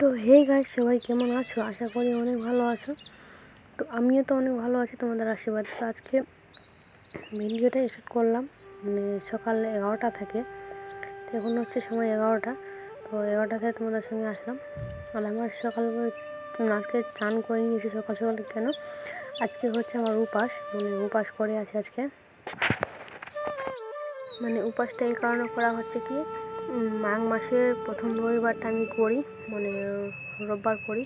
তো hey guys সবাই কেমন আছো? আশা করি অনেক ভালো আছো। তো আমিও তো অনেক ভালো আছি তোমাদের আশীর্বাদ। তো আজকে ভিডিওটা এসেট করলাম মানে সকাল এগারোটা থেকে। এখন হচ্ছে সময় এগারোটা। তো এগারোটা থেকে তোমাদের সঙ্গে আসলাম। আর আমার সকাল আজকে চান করে নিয়েছি সকাল সকাল কেন? আজকে হচ্ছে আমার উপাস মানে উপাস করে আছে আজকে। মানে উপাসটা এই কারণে করা হচ্ছে কি মাঘ মাসের প্রথম রবিবারটা আমি করি মানে রোববার করি।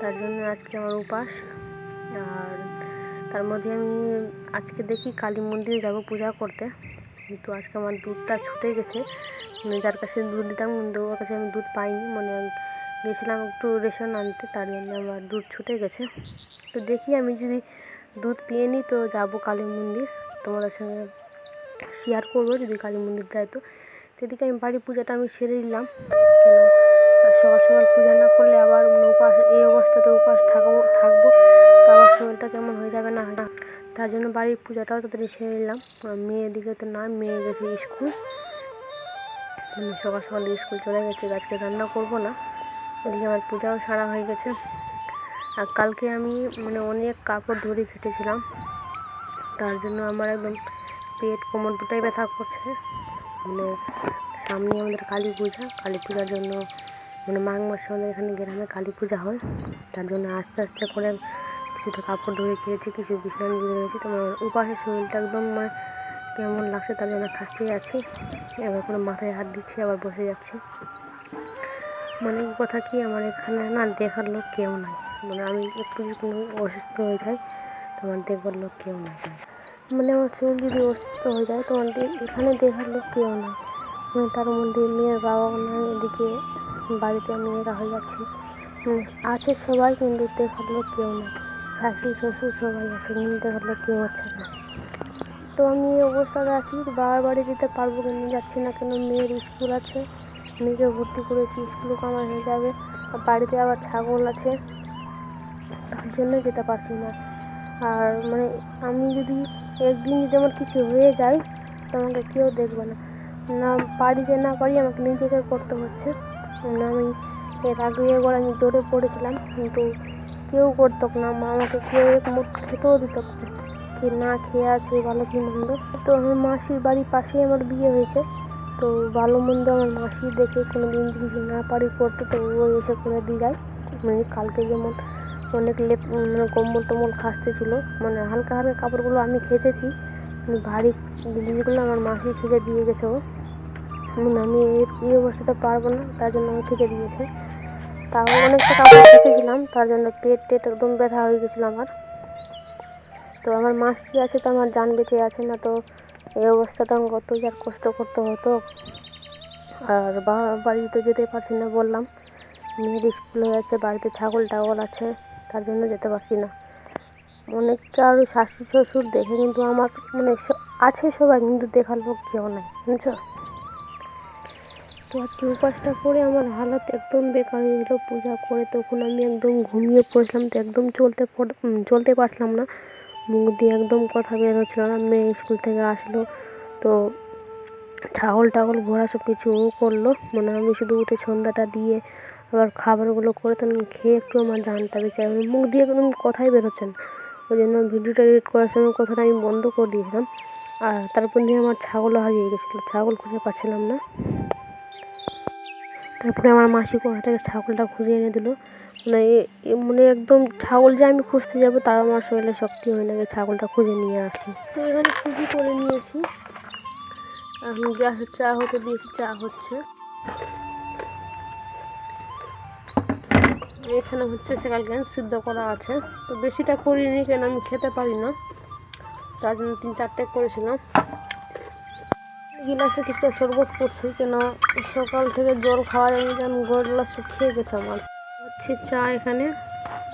তার জন্য আজকে আমার উপাস। আর তার মধ্যে আমি আজকে দেখি কালী মন্দিরে যাব পূজা করতে। কিন্তু আজকে আমার দুধটা ছুটে গেছে। মানে যার কাছে দুধ দিতাম কিন্তু ওর কাছে আমি দুধ পাইনি। মানে গেছিলাম একটু রেশন আনতে, তার জন্য আমার দুধ ছুটে গেছে। তো দেখি আমি যদি দুধ পেয়ে নিই, তো যাব কালী মন্দির। তোমাদের সঙ্গে শেয়ার করব যদি কালী মন্দির যাই তো। সেদিকে আমি বাড়ির পূজাটা আমি সেরে আর সকাল সকাল পূজা না করলে আবার উপাস, এই অবস্থাতে উপাস থাকব থাকব। তো আবার শরীরটা কেমন হয়ে যাবে না তার জন্য বাড়ির পূজাটাও তাড়াতাড়ি সেরে নিলাম। মেয়ের দিকে তো না মেয়ে গেছে স্কুল। সকাল সকাল স্কুল চলে গেছে, আজকে রান্না করব না। এদিকে আমার পূজাও সারা হয়ে গেছে। আর কালকে আমি মানে অনেক কাপড় ধরে কেটেছিলাম তার জন্য আমার একদম পেট কোমর দুটাই ব্যথা করছে। মানে সামনে আমাদের কালী পূজা, কালী পূজার জন্য মানে মাঘ মাসে আমাদের এখানে গ্রামে কালী পূজা হয়। তার জন্য আস্তে আস্তে করে কিছুটা কাপড় ধরে খেয়েছি, কিছু বিছানা দিয়ে রয়েছে। তোমার উপাসের শরীরটা একদম মানে কেমন লাগছে তার জন্য খাসতেই আছি। এবার করে মাথায় হাত দিচ্ছি, আবার বসে যাচ্ছি। মানে কথা কি আমার এখানে না দেখার লোক কেউ নাই। মানে আমি একটু যদি কোনো অসুস্থ হয়ে যাই, তোমার দেখবার লোক কেউ নাই। মানে আমার শরীর যদি অসুস্থ হয়ে যায় তো দে- এখানে দেখার লোক কেউ নাই মানে তার মধ্যে মেয়ের বাবা নাই এদিকে বাড়িতে মেয়েরা হয়ে যাচ্ছে। আছে সবাই, কিন্তু দেখার লোক কেউ নেই শাশুড়ি, শ্বশুর সবাই আছে, কিন্তু দেখার লোক কেউ হচ্ছে না। তো আমি এই অবস্থাতে আছি, বাবার বাড়ি যেতে পারব কিন্তু যাচ্ছি না কেন? মেয়ের স্কুল আছে, মেয়েকে ভর্তি করেছি স্কুলও কামাই হয়ে যাবে। আর বাড়িতে আবার ছাগল আছে, তার জন্য যেতে পারছি না। আর মানে আমি যদি একদিন যদি আমার কিছু হয়ে যায়, তো আমাকে কেউ দেখবে না। না পারি যে না পারি আমাকে নিজেকে করতে হচ্ছে। আমি এর আগে একবার আমি জোরে পড়েছিলাম, কিন্তু কেউ করতো না। মা আমাকে কেউ এক মুঠ খেতেও দিত। কি না খেয়ে আছে ভালো কি মন্দ। তো আমার মাসির বাড়ির পাশেই আমার বিয়ে হয়েছে। তো ভালো মন্দ আমার মাসি দেখে কোনো দিন কিছু না পারি করতে, তো ও এসে করে দিয়ে যায়। মানে কালকে যেমন অনেক লেপ মানে কম্বল টম্বল খাসতে ছিল মানে হালকা হালকা কাপড়গুলো আমি কিন্তু ভারী জিনিসগুলো আমার মাসি খেতে দিয়ে গেছে ও। মানে আমি এই অবস্থাতে পারব না, তার জন্য আমি খেতে দিয়েছে। তাও অনেকটা কাপড় খেতেছিলাম তার জন্য পেট টেট একদম ব্যথা হয়ে গেছিল আমার। তো আমার মাসি আছে তো আমার জান বেঁচে আছে না, তো এই অবস্থাতে আমি কত আর কষ্ট করতে হতো, আর বাড়িতে যেতে পারছি না বললাম। মেয়ের স্কুল হয়ে আছে বাড়িতে ছাগল, টাগল আছে, তার জন্য যেতে পারছি না। অনেকটা আর শাশুড়ি শ্বশুর দেখে কিন্তু আমার মানে আছে সবাই, কিন্তু দেখার লোক কেউ নাই বুঝছ তো আজকে উপাসটা করে আমার হালত একদম বেকার হয়ে গেলো, পূজা করে তখন আমি একদম ঘুমিয়ে পড়েছিলাম, তো একদম চলতে চলতে পারছিলাম না। মুখ দিয়ে একদম কথা বের হচ্ছিল না, মেয়ে স্কুল থেকে আসলো, তো ছাগল, টাগল ঘোরা সব কিছু করল মানে আমি শুধু উঠে সন্ধ্যাটা দিয়ে আবার খাবারগুলো করে তখন খেয়ে একটু আমার বেঁচে গেলো। মুখ দিয়ে একদম কথাই বেরোচ্ছে না। ওই জন্য ভিডিওটা এডিট করার সময় কথাটা আমি বন্ধ করে দিয়েছিলাম। আর তারপর দিয়ে আমার ছাগলও হারিয়ে গেছিল। ছাগল খুঁজে পাচ্ছিলাম না। তারপরে আমার মাসি কোথা থেকে ছাগলটা খুঁজে এনে দিল? মানে মানে একদম ছাগল যে আমি খুঁজতে যাব তার আমার শরীরে শক্তি হয় না যে ছাগলটা খুঁজে নিয়ে আসি। তো এখানে খুঁজি করে নিয়েছি। এখন গ্যাসে চা হতে দিয়েছি চা হচ্ছে। এখানে হচ্ছে সেকাল গ্যাস সিদ্ধ করা আছে। তো বেশিটা করিনি কেন আমি খেতে পারি না। তার জন্য তিন চারটে করেছিলাম। গিলাসে কিছু শরবত করছি কেন সকাল থেকে জল খাওয়া যায়নি যেন গলা শুকিয়ে গেছে আমার হচ্ছে চা এখানে।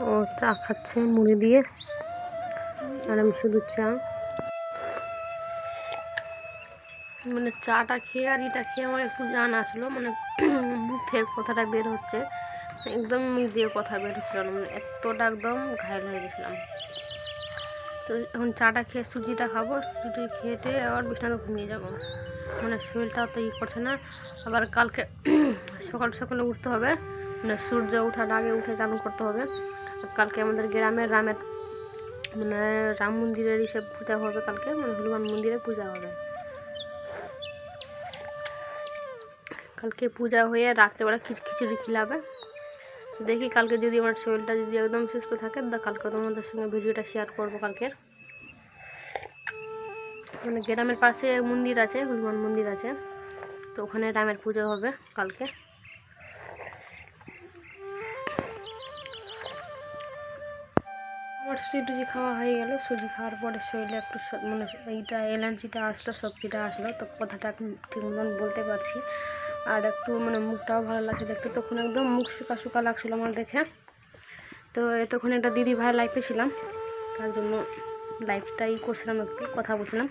ও, চা খাচ্ছে মুড়ি দিয়ে। আর আমি শুধু চা। মানে চাটা খেয়ে আর এটা খেয়ে আমার একটু জান আসলো মানে মুখের কথাটা বের হচ্ছে। একদম মুখ দিয়ে কথা বেরোচ্ছিল না মানে এতটা একদম ঘায়ল হয়ে গেছিলাম। তো এখন চাটা খেয়ে সুজিটা খাব সুজি খেয়ে আবার বিছানায় ঘুমিয়ে যাব। মানে শরীরটা তো ই করছে না। আবার কালকে সকাল সকালে উঠতে হবে মানে সূর্য ওঠার আগে উঠে চালু করতে হবে। কালকে আমাদের গ্রামের রামের মানে রাম মন্দিরের হিসেব পূজা হবে কালকে মানে হনুমান মন্দিরে পূজা হবে। কালকে পূজা হয়ে রাত্রেবেলা খিচ খিচুড়ি খিলাবে। দেখি কালকে যদি আমার শরীরটা যদি একদম সুস্থ থাকে, তা কালকে তোমাদের সঙ্গে ভিডিওটা শেয়ার করব কালকের। মানে গ্রামের পাশে মন্দির আছে, হনুমান মন্দির আছে, তো ওখানে রামের পুজো হবে কালকে। আমার সুজি খাওয়া হয়ে গেল, সুজি খাওয়ার পরে শরীরে একটু মানে এইটা অ্যালার্জিটা আসলো শক্তিটা আসলো, তো কথাটা ঠিক মতন বলতে পারছি। আর একটু মানে মুখটাও ভালো লাগছে দেখতে, তখন একদম মুখ শুকা শুকা লাগছিল আমার দেখে। তো এতক্ষণ একটা দিদি ভাই লাইফে ছিলাম, তার জন্য লাইফটাই করছিলাম একটু, কথা বলছিলাম।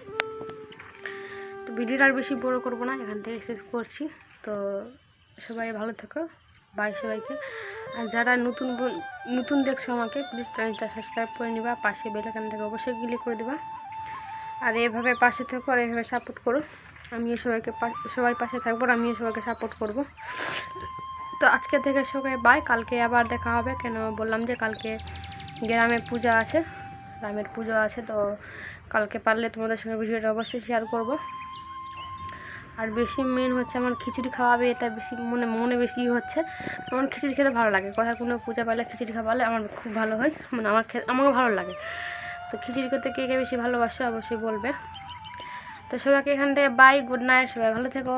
তো ভিডিওটা আর বেশি বড় করব না, এখান থেকে শেষ করছি। তো সবাই ভালো থেকো বাই সবাইকে। আর যারা নতুন নতুন দেখছ আমাকে প্লিজ চ্যানেলটা সাবস্ক্রাইব করে নিবা, পাশে বেলাকানটাকে অবশ্যই ক্লিক করে দেবা। আর এভাবে পাশে থেকো আর এভাবে সাপোর্ট করো। আমিও সবাইকে সবার পাশে থাকব আর আমিও সবাইকে সাপোর্ট করব। তো আজকে থেকে সবাই বাই কালকে আবার দেখা হবে। কেন বললাম যে কালকে গ্রামে পূজা আছে। রামের পূজা আছে, তো কালকে পারলে তোমাদের সঙ্গে ভিডিওটা অবশ্যই শেয়ার করব। আর বেশি মেন হচ্ছে আমার খিচুড়ি খাওয়াবে, এটা বেশি মনে মনে বেশি হচ্ছে। আমার খিচুড়ি খেতে ভালো লাগে। কোথায় কোনো পূজা পালে, খিচুড়ি খাওয়ালে আমার খুব ভালো হয়। মানে আমার আমাকে ভালো লাগে। তো খিচুড়ি করতে কে কে বেশি ভালোবাসে অবশ্যই বলবে। তো সবাইকে এখান থেকে বাই গুড নাইট সবাই। ভালো থেকো।